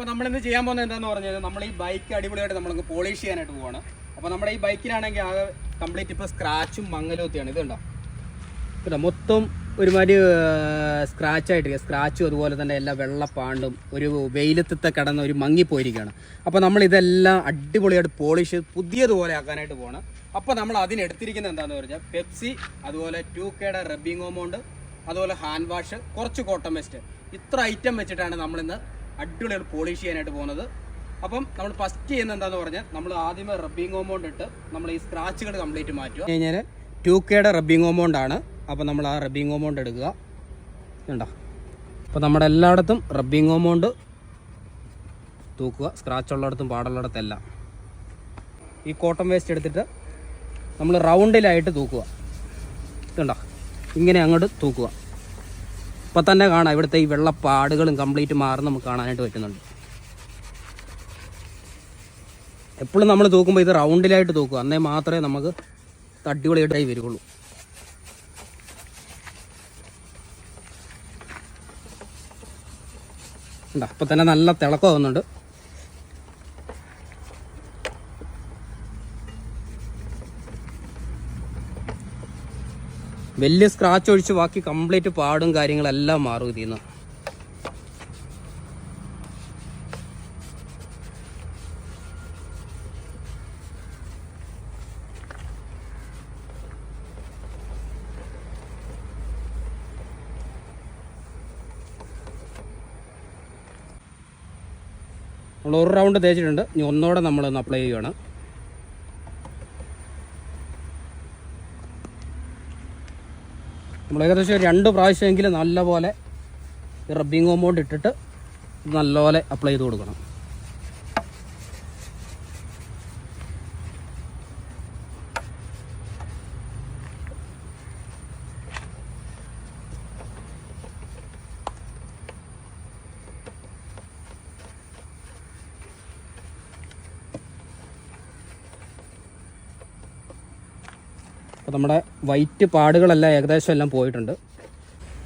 അപ്പോൾ നമ്മളിന്ന് ചെയ്യാൻ പോകുന്നത് എന്താന്ന് പറഞ്ഞാൽ നമ്മൾ ഈ ബൈക്ക് അടിപൊളിയായിട്ട് നമ്മളങ്ങ് പോളിഷ് ചെയ്യാനായിട്ട് പോവാണ്. അപ്പോൾ നമ്മുടെ ഈ ബൈക്കിനാണെങ്കിൽ ആകെ കംപ്ലീറ്റ് ഇപ്പോൾ സ്ക്രാച്ചും മങ്ങലും ഒക്കെയാണ്. ഇതുണ്ടോ? ഇതുണ്ടോ? മൊത്തം ഒരുമാതിരി സ്ക്രാച്ച് ആയിട്ട് സ്ക്രാച്ചും അതുപോലെ തന്നെ എല്ലാ വെള്ളപ്പാണ്ടും ഒരു വെയിലത്തത്തെ കിടന്ന് ഒരു മങ്ങിപ്പോയിരിക്കുകയാണ് അപ്പോൾ നമ്മൾ ഇതെല്ലാം അടിപൊളിയായിട്ട് പോളിഷ് പുതിയതുപോലെ ആക്കാനായിട്ട് പോകണം അപ്പോൾ നമ്മൾ അതിനെടുത്തിരിക്കുന്നത് എന്താണെന്ന് പറഞ്ഞാൽ പെപ്സി അതുപോലെ ടു കെയുടെ റബ്ബിംഗ് ഓമോണ്ട് അതുപോലെ ഹാൻഡ് വാഷ് കുറച്ച് കോട്ടൺ വെസ്റ്റ് ഇത്ര ഐറ്റം വെച്ചിട്ടാണ് നമ്മളിന്ന് അടിപൊളിയായിട്ട് പോളിഷ് ചെയ്യാനായിട്ട് പോകുന്നത്. അപ്പം നമ്മൾ ഫസ്റ്റ് ചെയ്യുന്ന എന്താന്ന് പറഞ്ഞാൽ നമ്മൾ ആദ്യമേ റബ്ബിംഗ് കോമ്പൗണ്ട് ഇട്ട് നമ്മൾ ഈ സ്ക്രാച്ചുകൾ കംപ്ലീറ്റ് മാറ്റുക. കഴിഞ്ഞാൽ ടു കെയുടെ റബ്ബിംഗ് കോമ്പൗണ്ട് ആണ്. അപ്പോൾ നമ്മൾ ആ റബ്ബിംഗ് കോമ്പൗണ്ട് എടുക്കുക. ഉണ്ടോ അപ്പോൾ നമ്മുടെ എല്ലായിടത്തും റബ്ബിംഗ് കോമ്പൗണ്ട് തൂക്കുക. സ്ക്രാച്ച് ഉള്ളിടത്തും പാടുള്ളിടത്തെല്ലാം ഈ കോട്ടൺ വേസ്റ്റ് എടുത്തിട്ട് നമ്മൾ റൗണ്ടിലായിട്ട് തൂക്കുക. ഇതുണ്ടോ? ഇങ്ങനെ അങ്ങോട്ട് തൂക്കുക. ഇപ്പം തന്നെ കാണാം ഇവിടുത്തെ ഈ വെള്ളപ്പാടുകളും കംപ്ലീറ്റ് മാറി നമുക്ക് കാണാനായിട്ട് പറ്റുന്നുണ്ട്. എപ്പോഴും നമ്മൾ തൂക്കുമ്പോൾ ഇത് റൗണ്ടിലായിട്ട് തൂക്കുക. അന്നേ മാത്രമേ നമുക്ക് അടിപൊളിയായിട്ടായി വരുള്ളൂ. ഉണ്ട് അപ്പം തന്നെ നല്ല തിളക്കമാകുന്നുണ്ട് വലിയ സ്ക്രാച്ച് ഒഴിച്ച് ബാക്കി കംപ്ലീറ്റ് പാടും കാര്യങ്ങളെല്ലാം മാറും ഇതിൽ നമ്മൾ ഒരു റൗണ്ട് തേച്ചിട്ടുണ്ട്. ഇനി ഒന്നുകൂടെ നമ്മളൊന്ന് അപ്ലൈ ചെയ്യുകയാണ് നമ്മൾ ഏകദേശം രണ്ട് പ്രാവശ്യമെങ്കിലും നല്ലപോലെ ഈ റബ്ബിംഗ് കോമ്പൗണ്ട് ഇട്ടിട്ട് നല്ലപോലെ അപ്ലൈ ചെയ്ത് കൊടുക്കണം. അപ്പോൾ നമ്മുടെ വൈറ്റ് പാടുകളെല്ലാം ഏകദേശം എല്ലാം പോയിട്ടുണ്ട്.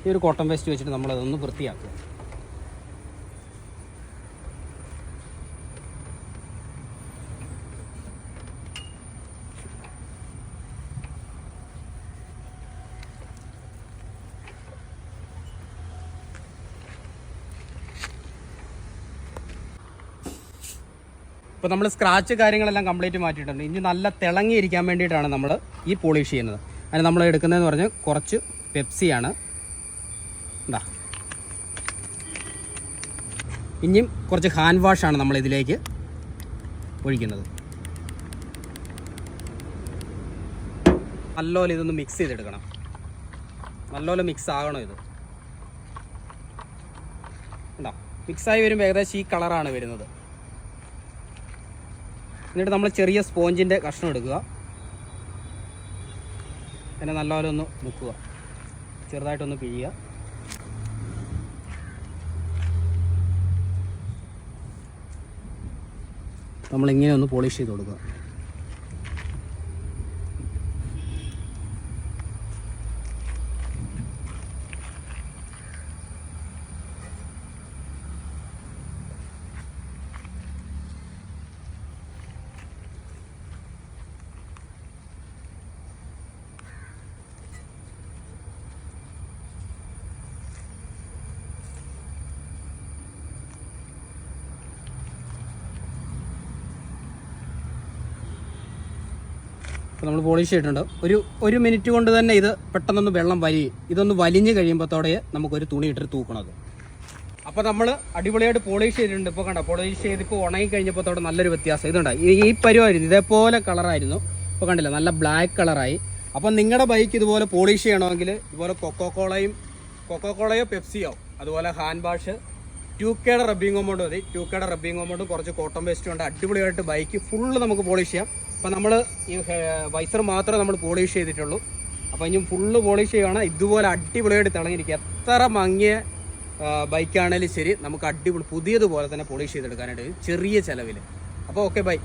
ഈ ഒരു കോട്ടൺ വേസ്റ്റ് വെച്ചിട്ട് നമ്മളതൊന്ന് വൃത്തിയാക്കുക. ഇപ്പോൾ നമ്മൾ സ്ക്രാച്ച് കാര്യങ്ങളെല്ലാം കംപ്ലീറ്റ് മാറ്റിയിട്ടുണ്ട്. ഇനി നല്ല തിളങ്ങിയിരിക്കാൻ വേണ്ടിയിട്ടാണ് നമ്മൾ ഈ പോളിഷ് ചെയ്യുന്നത്. അതിന് നമ്മൾ എടുക്കുന്നതെന്ന് പറഞ്ഞാൽ കുറച്ച് പെപ്സിയാണ് എന്താ ഇനിയും കുറച്ച് ഹാൻഡ് വാഷാണ് നമ്മൾ ഇതിലേക്ക് ഒഴിക്കുന്നത്. നല്ലപോലെ ഇതൊന്ന് മിക്സ് ചെയ്തെടുക്കണം. നല്ലപോലെ മിക്സ് ആകണം ഇത്. ഉണ്ടോ മിക്സായി വരുമ്പോൾ ഏകദേശം ഈ കളറാണ് വരുന്നത്. എന്നിട്ട് നമ്മൾ ചെറിയ സ്പോഞ്ചിന്റെ കഷ്ണം എടുക്കുക. അതിനെ നല്ലപോലെ ഒന്ന് മുക്കുക. ചെറുതായിട്ടൊന്ന് പിഴിയുക. നമ്മളിങ്ങനെ ഒന്ന് പോളിഷ് ചെയ്ത് കൊടുക്കുക. അപ്പോൾ നമ്മൾ പോളിഷ് ചെയ്തിട്ടുണ്ട്. ഒരു ഒരു മിനിറ്റ് കൊണ്ട് തന്നെ ഇത് പെട്ടെന്നൊന്ന് വെള്ളം വലിയും ഇതൊന്ന് വലിഞ്ഞ് കഴിയുമ്പോഴത്തോടെ നമുക്കൊരു തുണി ഇട്ടിട്ട് തൂക്കണത്. അപ്പോൾ നമ്മൾ അടിപൊളിയായിട്ട് പോളിഷ് ചെയ്തിട്ടുണ്ട്. ഇപ്പോൾ കണ്ട പോളിഷ് ചെയ്ത് ഇപ്പോൾ ഉണങ്ങി കഴിഞ്ഞപ്പോഴത്തോടെ നല്ലൊരു വ്യത്യാസം. ഇത് ഈ ഈ പരുവായിരുന്നു ഇതേപോലെ കളറായിരുന്നു ഇപ്പോൾ കണ്ടില്ല നല്ല ബ്ലാക്ക് കളറായി അപ്പം നിങ്ങളുടെ ബൈക്ക് ഇതുപോലെ പോളിഷ് ചെയ്യണമെങ്കിൽ ഇതുപോലെ കൊക്കോ കോളയും കൊക്കോ കോളയോ പെപ്സിയോ അതുപോലെ ഹാൻഡ് വാഷ് ടു കെയുടെ റബ്ബിംഗ് കോമ്പൗണ്ട് മതി ടു കെയുടെ റബ്ബിംഗ് കോമ്പൗണ്ടും കുറച്ച് കോട്ടൺ വേസ്റ്റും ഉണ്ട്. അടിപൊളിയായിട്ട് ബൈക്ക് ഫുള്ള് നമുക്ക് പോളിഷ് ചെയ്യാം. അപ്പോൾ നമ്മൾ ഈ വൈസർ മാത്രമേ നമ്മൾ പോളിഷ് ചെയ്തിട്ടുള്ളൂ. അപ്പോൾ ഇനി ഫുള്ള് പോളിഷ് ചെയ്യുകയാണ് ഇതുപോലെ അടിപൊളിയായിട്ട് തിളങ്ങിയിരിക്കുക എത്ര മങ്ങിയ ബൈക്കാണേലും ശരി നമുക്ക് അടിപൊളി പുതിയതുപോലെ തന്നെ പോളിഷ് ചെയ്തെടുക്കാനായിട്ട് ചെറിയ ചിലവിൽ അപ്പോൾ ഓക്കെ ബൈ